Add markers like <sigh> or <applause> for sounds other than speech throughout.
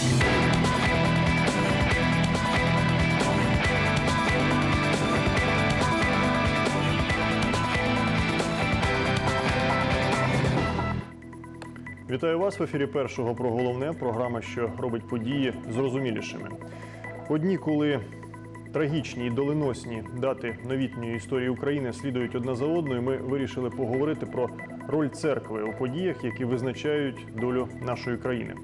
Вітаю вас в ефірі першого про головне. Програма, що робить події зрозумілішими. Одні, коли трагічні і доленосні дати новітньої історії України слідують одна за одною, ми вирішили поговорити про роль церкви у подіях, які визначають долю нашої країни.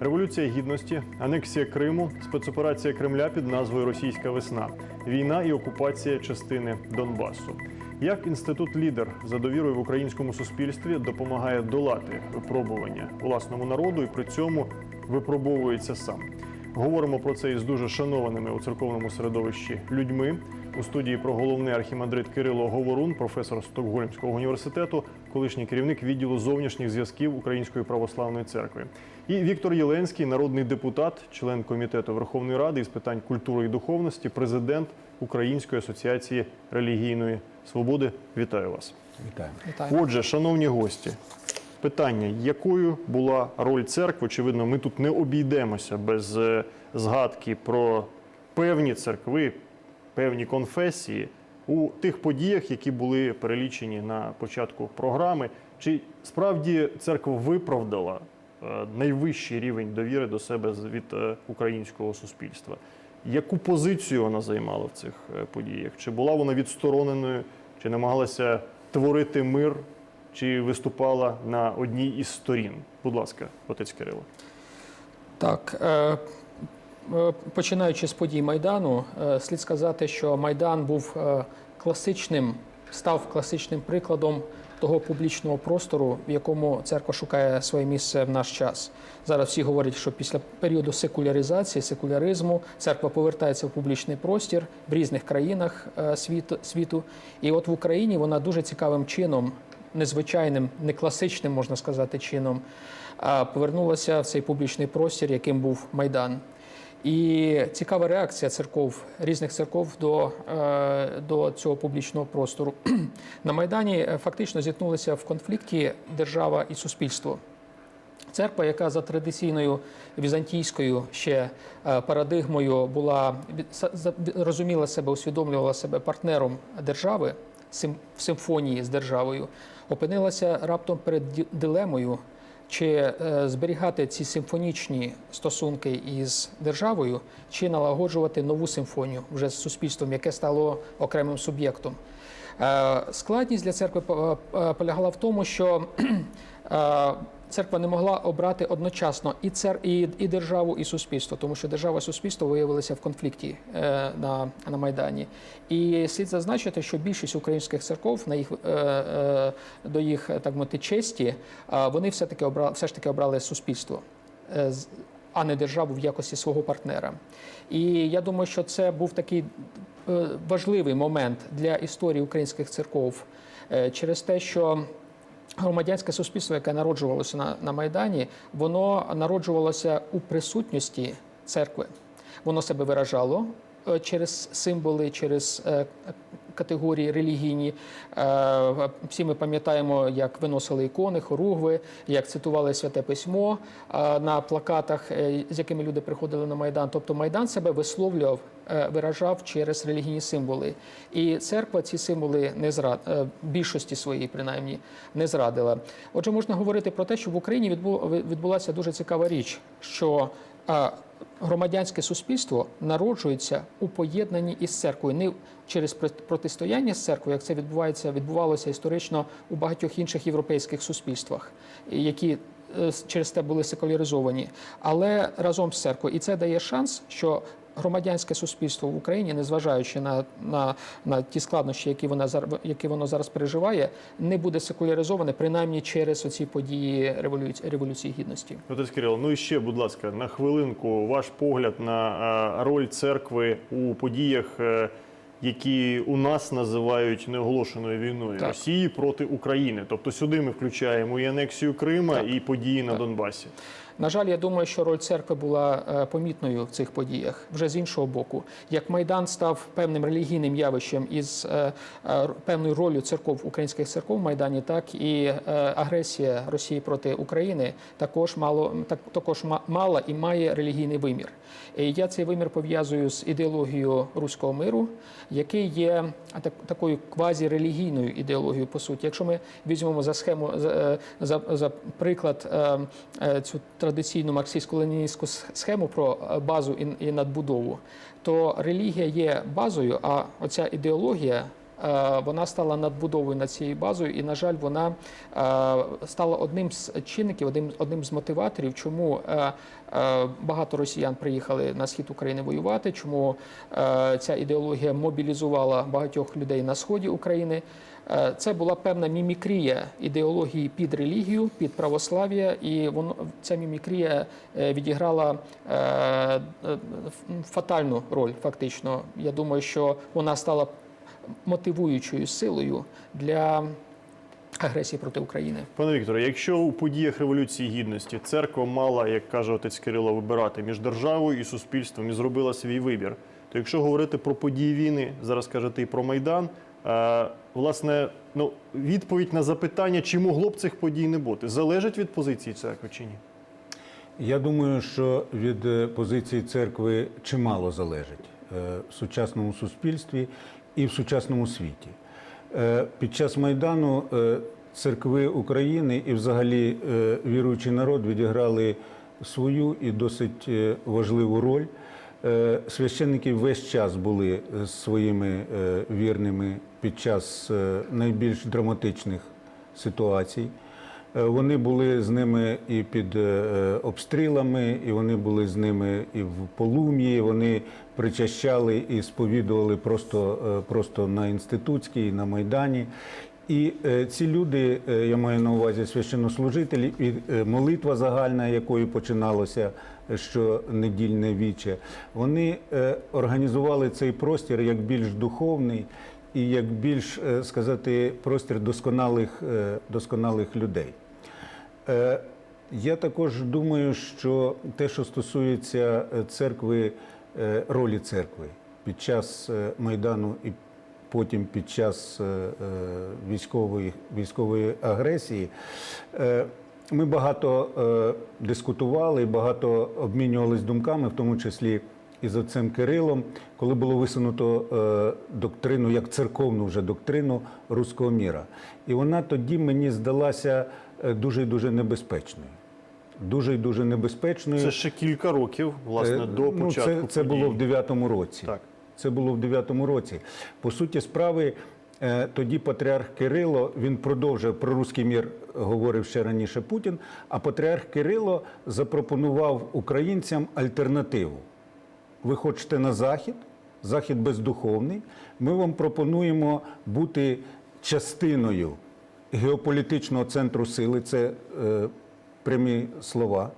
Революція гідності, анексія Криму, спецоперація Кремля під назвою Російська весна, війна і окупація частини Донбасу. Як інститут лідер за довірою в українському суспільстві допомагає долати випробування власному народу і при цьому випробовується сам. Говоримо про це із дуже шанованими у церковному середовищі людьми. У студії про головне архімандрит Кирило Говорун, професор Стокгольмського університету, колишній керівник відділу зовнішніх зв'язків Української православної церкви, і Віктор Єленський, народний депутат, член комітету Верховної Ради із питань культури і духовності, президент Української асоціації релігійної свободи. Вітаю вас. Вітаю. Вітаю. Отже, шановні гості, питання: якою була роль церкви? Очевидно, ми тут не обійдемося без е, згадки про певні церкви, певні конфесії у тих подіях, які були перелічені на початку програми. Чи справді церква виправдала е, найвищий рівень довіри до себе від е, українського суспільства? Яку позицію вона займала в цих подіях? Чи була вона відстороненою, чи намагалася творити мир, чи виступала на одній із сторін? Будь ласка, отець Кирило. Так, е, е, починаючи з подій Майдану, е, слід сказати, що Майдан був е, класичним, став класичним прикладом того публічного простору, в якому церква шукає своє місце в наш час. Зараз всі говорять, що після періоду секуляризації, секуляризму, церква повертається в публічний простір в різних країнах світу. І от в Україні вона дуже цікавим чином, незвичайним, не класичним, можна сказати, чином, повернулася в цей публічний простір, яким був Майдан. І цікава реакція церков, різних церков до, е, до цього публічного простору. <clears throat> На Майдані е, фактично зіткнулися в конфлікті держава і суспільство. Церква, яка за традиційною візантійською ще е, парадигмою була розуміла себе, усвідомлювала себе партнером держави в симфонії з державою, опинилася раптом перед дилемою, чи е, зберігати ці симфонічні стосунки із державою, чи налагоджувати нову симфонію вже з суспільством, яке стало окремим суб'єктом. Е, Складність для церкви е, полягала в тому, що <clears throat> церква не могла обрати одночасно і цер, і, і державу, і суспільство, тому що держава і суспільство виявилися в конфлікті е, на, на Майдані. І слід зазначити, що більшість українських церков на їх е, е, до їх так мовити честі, е, вони все таки обрали, все ж таки обрали суспільство. е, А не державу в якості свого партнера. І я думаю, що це був такий е, важливий момент для історії українських церков е, через те, що громадянське суспільство, яке народжувалося на, на Майдані, воно народжувалося у присутності церкви. Воно себе виражало е, через символи, через е, категорії релігійні. Е, Всі ми пам'ятаємо, як виносили ікони, хоругви, як цитували святе письмо е, на плакатах, е, з якими люди приходили на Майдан. Тобто Майдан себе висловлював, виражав через релігійні символи. І церква ці символи не зрад... більшості своїй, принаймні, не зрадила. Отже, можна говорити про те, що в Україні відбу- відбулася дуже цікава річ, що громадянське суспільство народжується у поєднанні із церквою, не через протистояння з церквою, як це відбувається, відбувалося історично у багатьох інших європейських суспільствах, які е, через те були секуляризовані, але разом з церквою. І це дає шанс, що громадянське суспільство в Україні, незважаючи на, на, на ті складнощі, які вона які воно зараз переживає, не буде секуляризоване принаймні через оці події революції, революції гідності. Отець Кирило, ну і ще, будь ласка, на хвилинку ваш погляд на роль церкви у подіях, е, які у нас називають неоголошеною війною Так. Росії проти України. Тобто сюди ми включаємо і анексію Крима, Так. і події на Так. Донбасі. На жаль, я думаю, що роль церкви була е, помітною в цих подіях. Вже з іншого боку, як майдан став певним релігійним явищем із е, е, певною ролью церков українських церков в майдані, так і агресія Росії проти України також мало так також ма- мала і має релігійний вимір. І я цей вимір пов'язую з ідеологією руського миру, який є так, такою квазірелігійною ідеологією. По суті, якщо ми візьмемо за схему за, е, за, приклад е, е, цю традиційну марксистсько-ленінську схему про е, базу і надбудову, то релігія є базою, а оця ідеологія. Е, Вона стала надбудовою над цією базою, і, на жаль, вона е, стала одним з чинників, одним, одним з мотиваторів, чому е, багато росіян приїхали на схід України воювати, чому ця ідеологія мобілізувала багатьох людей на сході України. Це була певна мімікрія ідеології під релігію, під православ'я, і воно ця мімікрія відіграла фатальну роль. Фактично, я думаю, що вона стала мотивуючою силою для агресії проти України. Пане Вікторе, якщо у подіях Революції Гідності церква мала, як каже отець Кирило, вибирати між державою і суспільством і зробила свій вибір, то якщо говорити про події війни, зараз кажете і про Майдан, е, власне, ну, відповідь на запитання, чи могло б цих подій не бути, залежить від позиції церкви чи ні? Я думаю, що від е, позиції церкви чимало залежить е, в сучасному суспільстві і в сучасному світі. Е, Під час Майдану е, церкви України і взагалі е, віруючий народ відіграли свою і досить важливу роль. Священники весь час були своїми вірними під час найбільш драматичних ситуацій. Е, Вони були з ними і під е, обстрілами, і вони були з ними і в полум'ї. Вони причащали і сповідували просто, е, просто на інститутській, на майдані. І е, ці люди, е, я маю на увазі священнослужителі, і е, молитва загальна, якою починалося е, щонедільне віче, вони е, організували цей простір як більш духовний і як більш е, сказати простір досконалих, е, досконалих людей. Е, Я також думаю, що те, що стосується е, церкви, е, ролі церкви під час майдану і потім під час військової, військової агресії, ми багато дискутували, багато обмінювалися думками, в тому числі і з отцем Кирилом, коли було висунуто доктрину, як церковну вже доктрину руського міра. І вона тоді мені здалася дуже і дуже небезпечною. Дуже і дуже небезпечною. Це ще кілька років, власне, Е, до ну, початку. Це, це було в подій. 9-му році. Так. Це було в 9-му році. По суті справи, е, тоді патріарх Кирило він продовжив про руський мір говорив ще раніше Путін. А патріарх Кирило запропонував українцям альтернативу. Ви хочете на захід, захід бездуховний. Ми вам пропонуємо бути частиною геополітичного центру сили. Це е, прямі слова.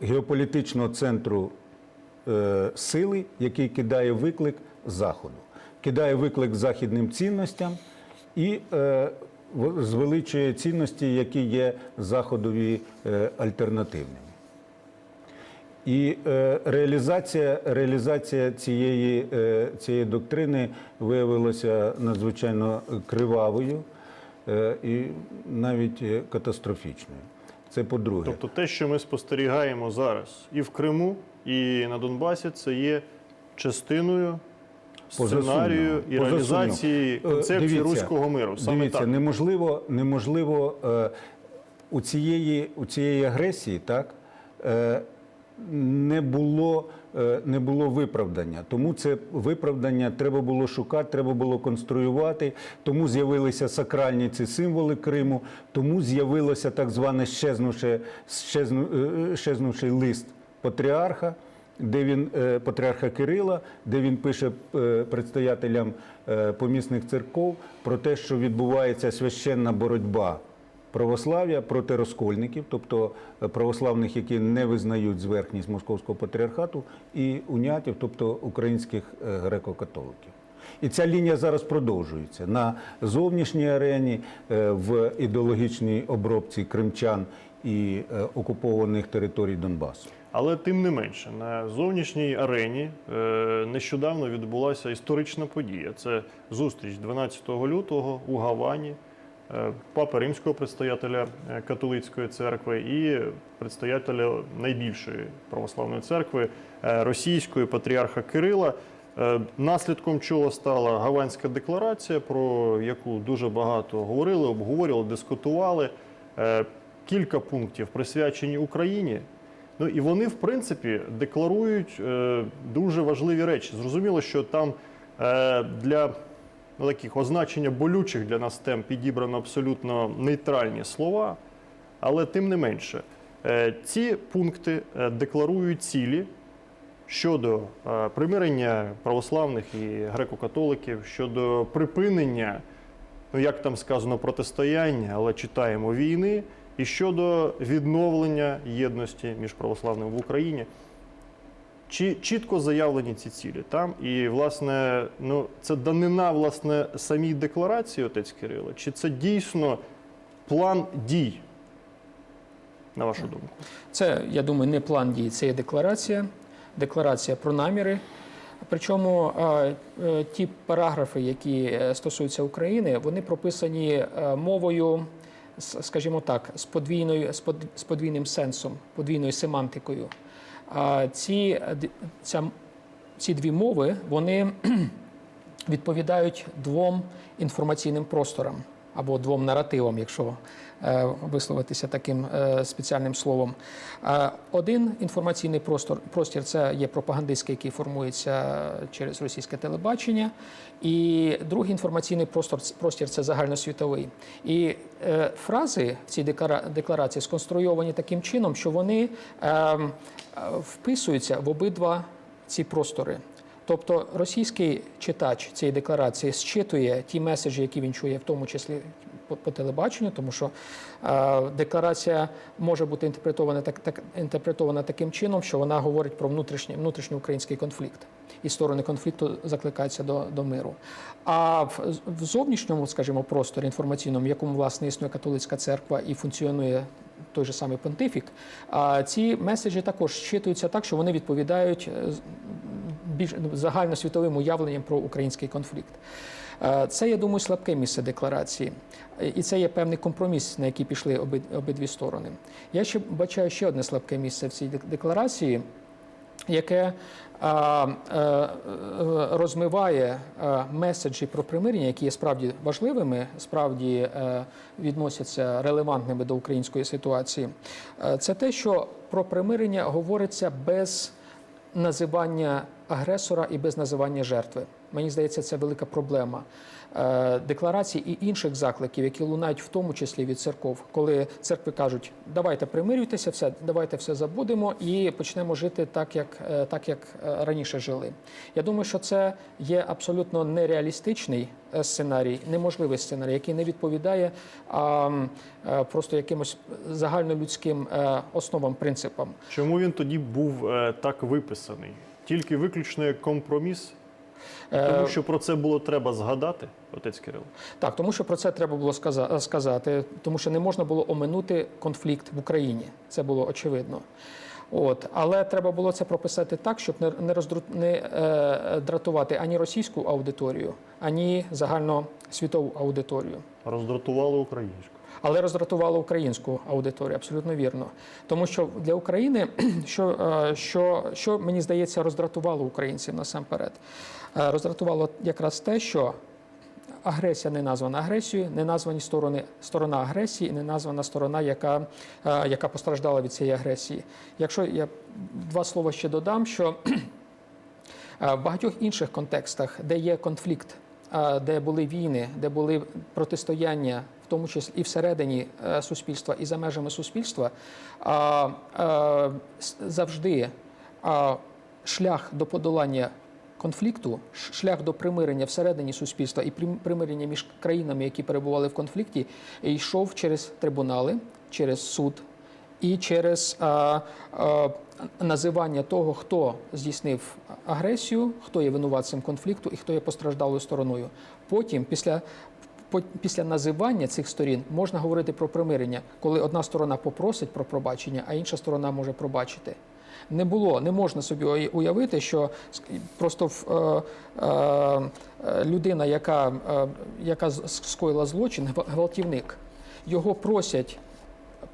Геополітичного центру е, сили, який кидає виклик Заходу, кидає виклик західним цінностям і е, звеличує цінності, які є заходові е, альтернативними. І е, реалізація, реалізація цієї, е, цієї доктрини виявилася надзвичайно кривавою і навіть е, катастрофічною. Це по-друге. Тобто те, що ми спостерігаємо зараз і в Криму, і на Донбасі, це є частиною сценарію і реалізації. Е, концепції дивіться, руського миру. Саме Дивіться, так. неможливо, неможливо е, у, цієї, у цієї агресії так, е, не, було, е, не було виправдання. Тому це виправдання треба було шукати, треба було конструювати. Тому з'явилися сакральні ці символи Криму, тому з'явилося так зване щезнувши, щезну, е, щезнувший лист патріарха де він е, патріарха Кирила, де він пише е, предстоятелям е, помісних церков про те, що відбувається священна боротьба православ'я проти розкольників, тобто е, православних, які не визнають зверхність московського патріархату, і унятів, тобто українських е, греко-католиків. І ця лінія зараз продовжується на зовнішній арені, е, в ідеологічній обробці кримчан і окупованих територій Донбасу. Але тим не менше, на зовнішній арені нещодавно відбулася історична подія. Це зустріч 12 лютого у Гавані папи римського предстоятеля е, католицької церкви і предстоятеля найбільшої православної церкви е, російської патріарха Кирила. Е, Наслідком чого стала Гаванська декларація, про яку дуже багато говорили, обговорювали, дискутували. Е, Кілька пунктів присвячені Україні. Ну і вони, в принципі, декларують е, дуже важливі речі. Зрозуміло, що там е, для ну, таких означення болючих для нас тем підібрано абсолютно нейтральні слова, але тим не менше, е, ці пункти е, декларують цілі щодо е, примирення православних і греко-католиків, щодо припинення, ну як там сказано, протистояння, але читаємо війни, і щодо відновлення єдності між православним в Україні. Чи чітко заявлені ці цілі там? І, власне, ну, це данина власне самій декларації, отець Кирило, чи це дійсно план дій, на вашу думку? Це, я думаю, не план дій, це є декларація, декларація про наміри. Причому е, е, ті параграфи, які е, стосуються України, вони прописані мовою, скажімо так, з подвійною з подвійним сенсом, подвійною семантикою. Ці, ця, ці дві мови вони <clears throat> відповідають двом інформаційним просторам або двом наративам, якщо е, висловитися таким е, спеціальним словом. Е, Один інформаційний простор, простір це є пропагандистський, який формується через російське телебачення, і другий інформаційний простор простір це загальносвітовий. І фрази в цій декларації сконструйовані таким чином, що вони е, е, вписуються в обидва ці простори. Тобто російський читач цієї декларації зчитує ті меседжі, які він чує, в тому числі по, по телебаченню, тому що е, декларація може бути інтерпретована так, так інтерпретована таким чином, що вона говорить про внутрішній внутрішньоукраїнський конфлікт, і сторони конфлікту закликаються до, до миру. А в, в зовнішньому, скажімо, просторі інформаційному, в якому власне існує католицька церква і функціонує той же самий понтифік, а ці меседжі також щитуються так, що вони відповідають е, більш загальносвітовим уявленням про український конфлікт. Е, Це, я думаю, слабке місце декларації, і це є певний компроміс, на який пішли обидві сторони. Я ще бачаю ще одне слабке місце в цій декларації, яке е, е, розмиває меседжі про примирення, які є справді важливими, справді відносяться релевантними до української ситуації. Це те, що про примирення говориться без називання агресора і без називання жертви. Мені здається, це велика проблема. Е, Декларацій і інших закликів, які лунають в тому числі від церков, коли церкви кажуть, давайте примирюйтеся, все, давайте все забудемо і почнемо жити так, як, е, так, як е, раніше жили. Я думаю, що це є абсолютно нереалістичний сценарій, неможливий сценарій, який не відповідає а, е, просто якимось загальнолюдським основам, принципам. Чому він тоді був так виписаний? Тільки виключно як компроміс? Е, Тому що про це було треба згадати, отець Кирило. Так, тому що про це треба було сказати, тому що не можна було оминути конфлікт в Україні. Це було очевидно. От, але треба було це прописати так, щоб не, не, роздру... не е, дратувати ані російську аудиторію, ані загальносвітову аудиторію. Роздратували українську. Але роздратувало українську аудиторію, абсолютно вірно. Тому що для України, <clears throat> що, е, що, що мені здається, роздратувало українців насамперед, Е, роздратувало якраз те, що агресія не названа агресією, не названі сторони сторона агресії, не названа сторона, яка, е, яка постраждала від цієї агресії. Якщо я два слова ще додам, що <clears throat> В багатьох інших контекстах, де є конфлікт, де були війни, де були протистояння, в тому числі і всередині е, суспільства, і за межами суспільства, е, завжди шлях до подолання конфлікту, шлях до примирення всередині суспільства і примирення між країнами, які перебували в конфлікті, йшов через трибунали, через суд і через називання того, хто здійснив агресію, хто є винуватцем конфлікту і хто є постраждалою стороною. Потім, після після називання цих сторін можна говорити про примирення, коли одна сторона попросить про пробачення, а інша сторона може пробачити. Не було, не можна собі уявити, що просто е, е, е, людина, яка, е, яка скоїла злочин, гвалтівник, його просять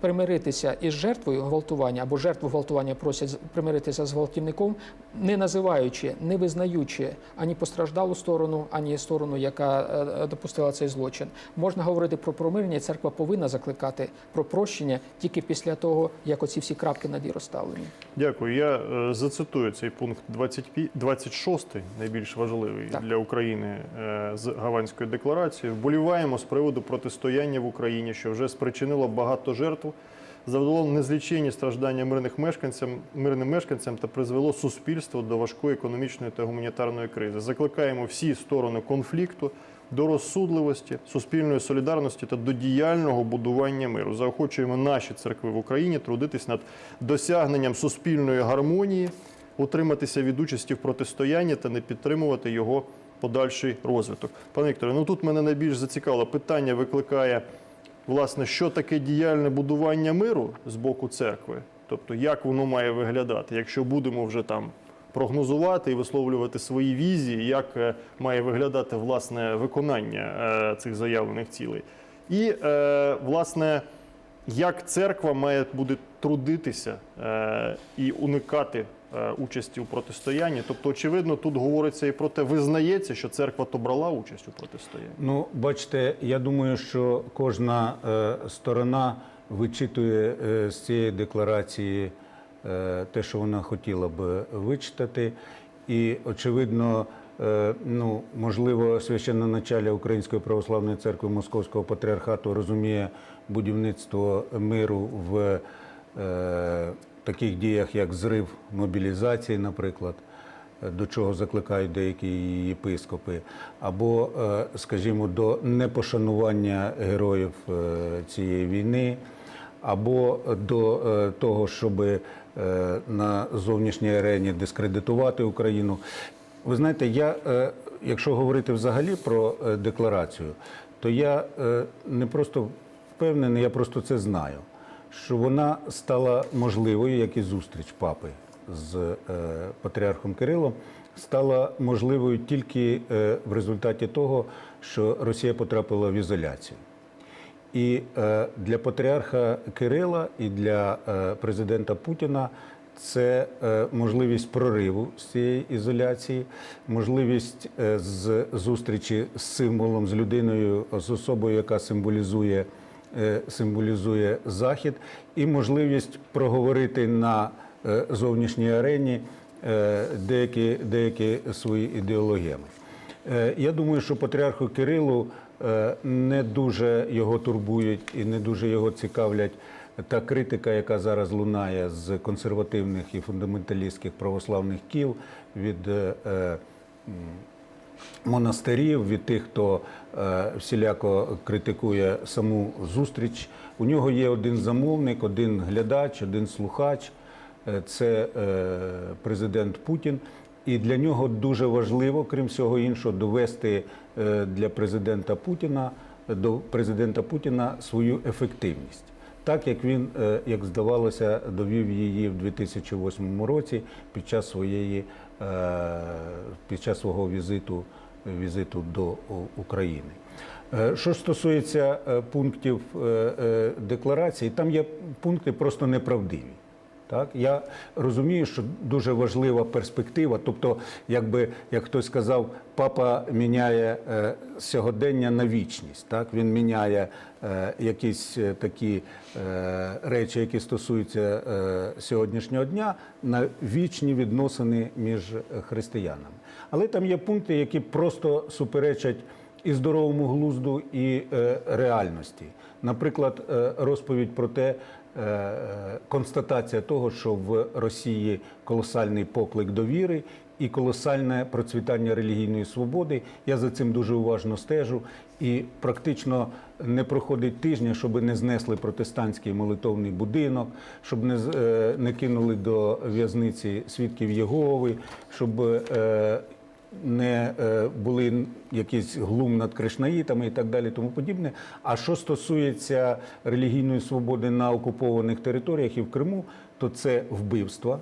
примиритися із жертвою гвалтування або жертву гвалтування просять примиритися з гвалтівником, не називаючи, не визнаючи ані постраждалу сторону, ані сторону, яка е, допустила цей злочин. Можна говорити про примирення, і церква повинна закликати про прощення тільки після того, як оці всі крапки над «і» розставлені. Дякую. Я е, зацитую цей пункт 25 26, найбільш важливий Так. для України е, з Гаванської декларації. Вболіваємо з приводу протистояння в Україні, що вже спричинило багато жертв, завдало незліченні страждання мирних мешканцям, мирним мешканцям та призвело суспільство до важкої економічної та гуманітарної кризи. Закликаємо всі сторони конфлікту до розсудливості, суспільної солідарності та до діяльного будування миру. Заохочуємо наші церкви в Україні трудитись над досягненням суспільної гармонії, утриматися від участі в протистоянні та не підтримувати його подальший розвиток. Пане Вікторе, ну тут мене найбільш зацікавило питання викликає власне, що таке діяльне будування миру з боку церкви, тобто як воно має виглядати, якщо будемо вже там прогнозувати і висловлювати свої візії, як е, має виглядати власне виконання е, цих заявлених цілей, і е, власне. Як церква має буде трудитися і уникати участі у протистоянні? Тобто, очевидно, тут говориться і про те, визнається, що церква то брала участь у протистоянні. Ну, бачите, я думаю, що кожна е, сторона вичитує е, з цієї декларації е, те, що вона хотіла б вичитати. І, очевидно, е, ну, можливо, священноначалля Української православної церкви Московського патріархату розуміє будівництво миру в е, таких діях, як зрив мобілізації, наприклад до чого закликають деякі єпископи, або, е, скажімо, до непошанування героїв е, цієї війни, або до е, того, щоб е, на зовнішній арені дискредитувати Україну. Ви знаєте, я, е, якщо говорити взагалі про е, декларацію, то я е, не просто впевнений, я просто це знаю, що вона стала можливою, як і зустріч папи з е, патріархом Кирилом, стала можливою тільки е, в результаті того, що Росія потрапила в ізоляцію. І е, для патріарха Кирила і для е, президента Путіна це е, можливість прориву з цієї ізоляції, можливість е, з зустрічі з символом, з людиною, з особою, яка символізує, символізує Захід, і можливість проговорити на е, зовнішній арені е, деякі, деякі свої ідеологеми. Е, Я думаю, що патріарху Кирилу е, не дуже його турбують і не дуже його цікавлять та критика, яка зараз лунає з консервативних і фундаменталістських православних кіл від е, е, монастирів, від тих, хто е, всіляко критикує саму зустріч. У нього є один замовник, один глядач, один слухач. Е, Це е, президент Путін. І для нього дуже важливо, крім всього іншого, довести для президента Путіна до президента Путіна свою ефективність, так як він, як здавалося, довів її в 2008 році під час своєї під час свого візиту візиту до України. Е, Що стосується е, пунктів е, е, декларації, там є пункти просто неправдиві. Так, я розумію, що дуже важлива перспектива. Тобто, якби як хтось сказав, папа міняє е, сьогодення на вічність. Так, він міняє е, якісь е, такі е, речі, які стосуються е, сьогоднішнього дня, на вічні відносини між християнами. Але там є пункти, які просто суперечать і здоровому глузду, і е, реальності. Наприклад, е, розповідь про те, констатація того, що в Росії колосальний поклик довіри і колосальне процвітання релігійної свободи. Я за цим дуже уважно стежу. І практично не проходить тижня, щоб не знесли протестантський молитовний будинок, щоб не, е, не кинули до в'язниці свідків Єгови, щоб е, не е, були якісь глум над кришнаїтами і так далі, тому подібне. А що стосується релігійної свободи на окупованих територіях і в Криму, то це вбивства,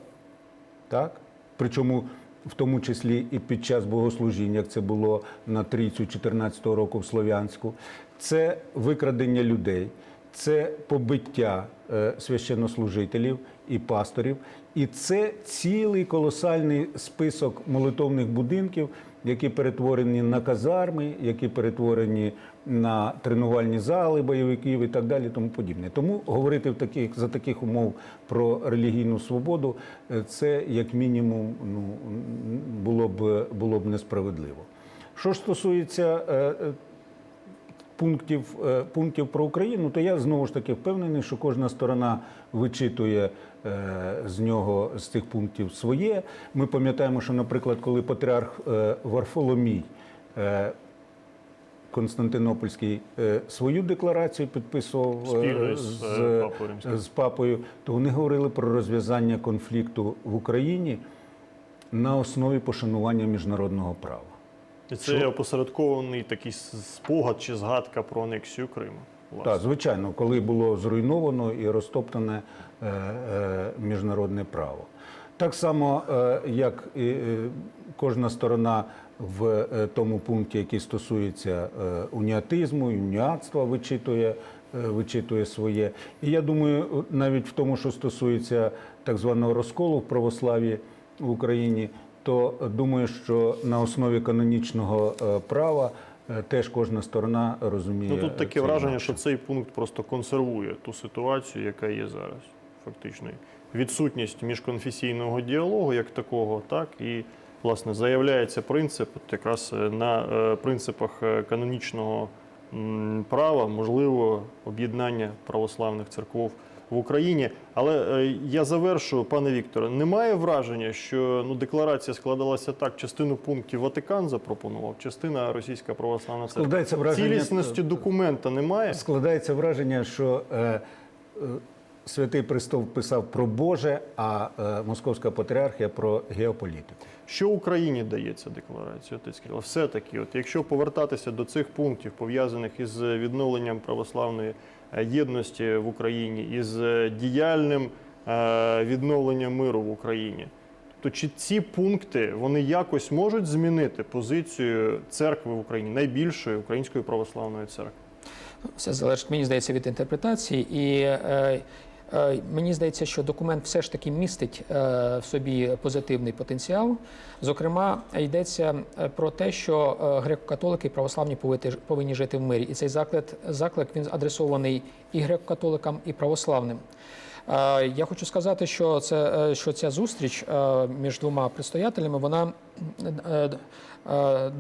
так? Причому в тому числі і під час богослужіння, як це було на трійцю 14-го року в Слов'янську, це викрадення людей, це побиття е, священнослужителів і пасторів, і це цілий колосальний список молитовних будинків, які перетворені на казарми, які перетворені на тренувальні зали бойовиків і так далі, тому подібне. Тому говорити в таких за таких умов про релігійну свободу е, це як мінімум ну було б було б несправедливо. Що ж стосується е, е, пунктів, пунктів про Україну, то я знову ж таки впевнений, що кожна сторона вичитує з нього з цих пунктів своє. Ми пам'ятаємо, що, наприклад, коли патріарх е, Варфоломій е, Константинопольський е, свою декларацію підписував е, з, е, з папою, то вони говорили про розв'язання конфлікту в Україні на основі пошанування міжнародного права. І це опосередкований такий спогад чи згадка про анексію Криму. Власне. Так, звичайно, коли було зруйновано і розтоптане е, е, міжнародне право. Так само, е, як і кожна сторона в тому пункті, який стосується уніатизму, і уніатства, вичитує, вичитує своє. І я думаю, навіть в тому, що стосується так званого розколу в православ'ї в Україні, то думаю, що на основі канонічного права теж кожна сторона розуміє. Ну тут таке враження, що цей пункт просто консервує ту ситуацію, яка є зараз. Фактично, відсутність міжконфесійного діалогу як такого, так і власне заявляється принцип от якраз е, на е, принципах е, канонічного права, можливо, об'єднання православних церков в Україні. Але е, я завершу, пане Вікторе, немає враження, що ну декларація складалася так: частину пунктів Ватикан запропонував, частина Російська православна церква. Складається враження- Цілісності документа немає. Складається враження, що е, е, Святий Престол писав про Боже, а е, Московська патріархія про геополітику. Що Україні дає ця декларація? Кирило? Все-таки, от якщо повертатися до цих пунктів, пов'язаних із відновленням православної е, єдності в Україні, із е, діяльним е, відновленням миру в Україні, то чи ці пункти вони якось можуть змінити позицію церкви в Україні, найбільшої української православної церкви? Все залежить, мені здається, від інтерпретації. І е, мені здається, що документ все ж таки містить е, в собі позитивний потенціал. Зокрема, йдеться е, про те, що е, греко-католики і православні повинні, жити в мирі. І цей заклик, заклик він адресований і греко-католикам, і православним. Е, Я хочу сказати, що це е, що ця зустріч е, між двома предстоятелями, вона е, е,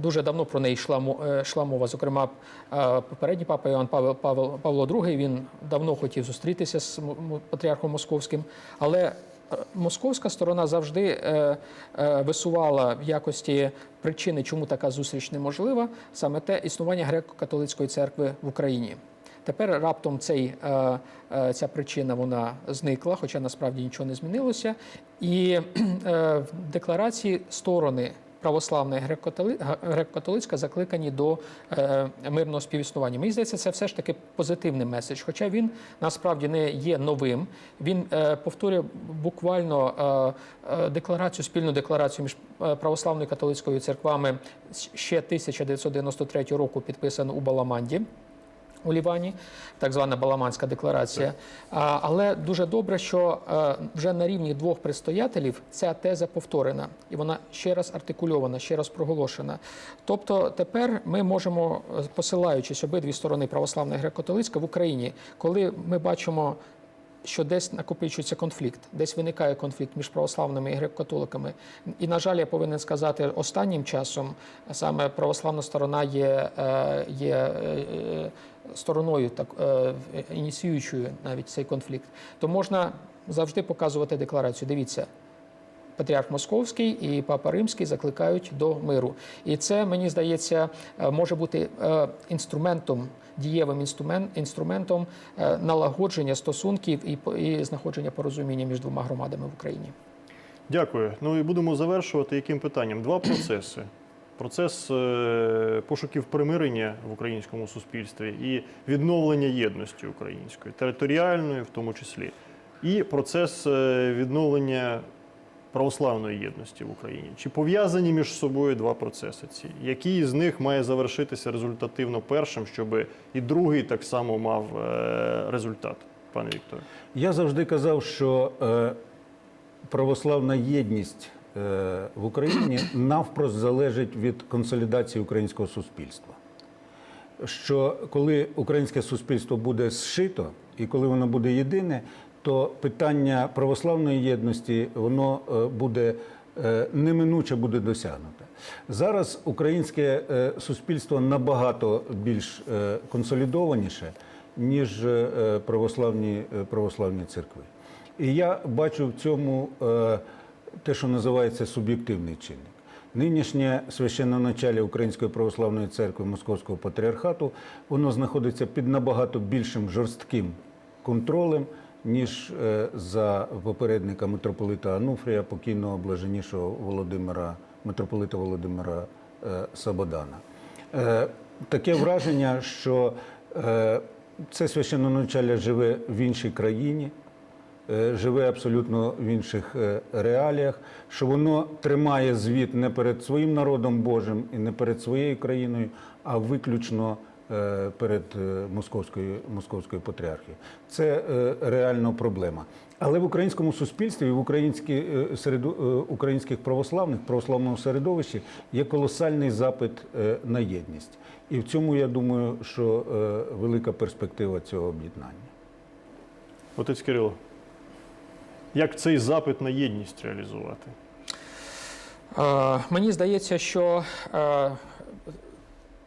дуже давно про неї йшла е, мова. Зокрема, е, попередній папа Павел Павло II, він давно хотів зустрітися з патріархом московським, але е, московська сторона завжди е, е, висувала в якості причини, чому така зустріч неможлива, саме те існування греко-католицької церкви в Україні. Тепер раптом цей, е, е, ця причина вона зникла, хоча насправді нічого не змінилося. І е, в декларації сторони православна і греко-католицька закликані до е, мирного співіснування. Мені здається, це все ж таки позитивний меседж, хоча він насправді не є новим. Він е, повторює буквально е, декларацію, спільну декларацію між православною і католицькою церквами ще 1993 року, підписану у Баламанді у Лівані, так звана Баламанська декларація. Але дуже добре, що е, вже на рівні двох предстоятелів ця теза повторена, і вона ще раз артикульована, ще раз проголошена. Тобто тепер ми можемо, е, посилаючись обидві сторони православна і греко-католицька в Україні, коли ми бачимо. Що десь накопичується конфлікт, десь виникає конфлікт між православними і греко-католиками. І, на жаль, я повинен сказати, останнім часом саме православна сторона є, е, є е, стороною, так е, ініціюючою навіть цей конфлікт, то можна завжди показувати декларацію. Дивіться, Патріарх Московський і Папа Римський закликають до миру. І це, мені здається, е, може бути е, інструментом, дієвим інструмен- інструментом е, налагодження стосунків і, і знаходження порозуміння між двома громадами в Україні. Дякую. Ну і будемо завершувати яким питанням? Два процеси. процес пошуків примирення в українському суспільстві і відновлення єдності української, територіальної, в тому числі, і процес відновлення православної єдності в Україні. Чи пов'язані між собою два процеси ці? Який з них має завершитися результативно першим, щоб і другий так само мав е, результат, пане Вікторе? Я завжди казав, що е, православна єдність е, в Україні навпрост залежить від консолідації українського суспільства. Що коли українське суспільство буде зшито і коли воно буде єдине, то питання православної єдності воно е, буде е, неминуче буде досягнуте. Зараз українське е, суспільство набагато більш консолідованіше, ніж православні, православні церкви. І я бачу в цьому те, що називається суб'єктивний чинник. Нинішнє священноначалля Української православної церкви Московського патріархату воно знаходиться під набагато більшим жорстким контролем, ніж е, за попередника митрополита Ануфрія, покійного блаженнішого Володимира, митрополита Володимира е, Сабодана. Е, Таке враження, що це священноначалля живе в іншій країні, живе абсолютно в інших реаліях, що воно тримає звіт не перед своїм народом Божим і не перед своєю країною, а виключно перед е, московською, московською патріархією. Це е, реально проблема. Але в українському суспільстві, і в е, серед е, українських православних, православному середовищі є колосальний запит е, на єдність. І в цьому я думаю, що е, велика перспектива цього об'єднання. Отець Кирило, як цей запит на єдність реалізувати? Е, Мені здається, що е,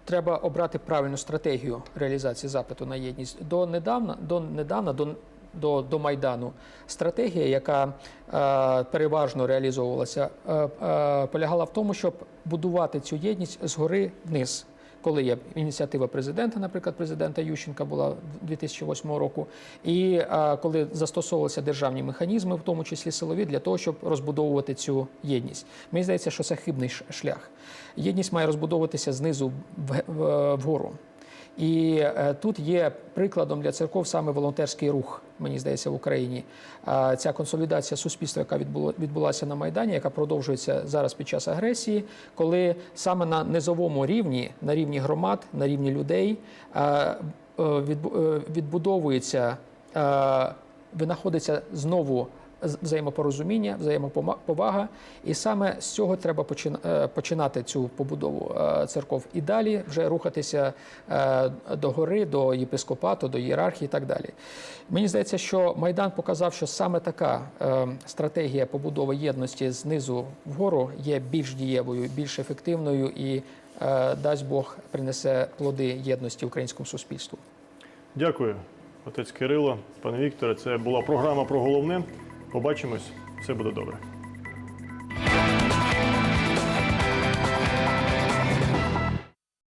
треба обрати правильну стратегію реалізації запиту на єдність. До недавна, до недавна, до, до, до Майдану, стратегія, яка е, переважно реалізовувалася, е, е, полягала в тому, щоб будувати цю єдність згори вниз. Коли є ініціатива президента, наприклад, президента Ющенка була 2008 року, і е, коли застосовувалися державні механізми, в тому числі силові, для того, щоб розбудовувати цю єдність. Мені здається, що це хибний шлях. Єдність має розбудовуватися знизу в- вгору. І е, тут є прикладом для церков саме волонтерський рух, мені здається, в Україні. Ця консолідація суспільства, яка відбула- відбулася на Майдані, яка продовжується зараз під час агресії, коли саме на низовому рівні, на рівні громад, на рівні людей е, е, відбу- відбудовується, винаходиться знову взаємопорозуміння, взаємоповага. І саме з цього треба е, починати цю побудову е, церков і далі вже рухатися е, до гори, до єпископату, до ієрархії і так далі. Мені здається, що Майдан показав, що саме така стратегія побудови єдності знизу вгору є більш дієвою, більш ефективною і дасть Бог принесе плоди єдності українському суспільству. Дякую, отець Кирило, пане Вікторе. Це була програма про головне. Побачимось. Все буде добре.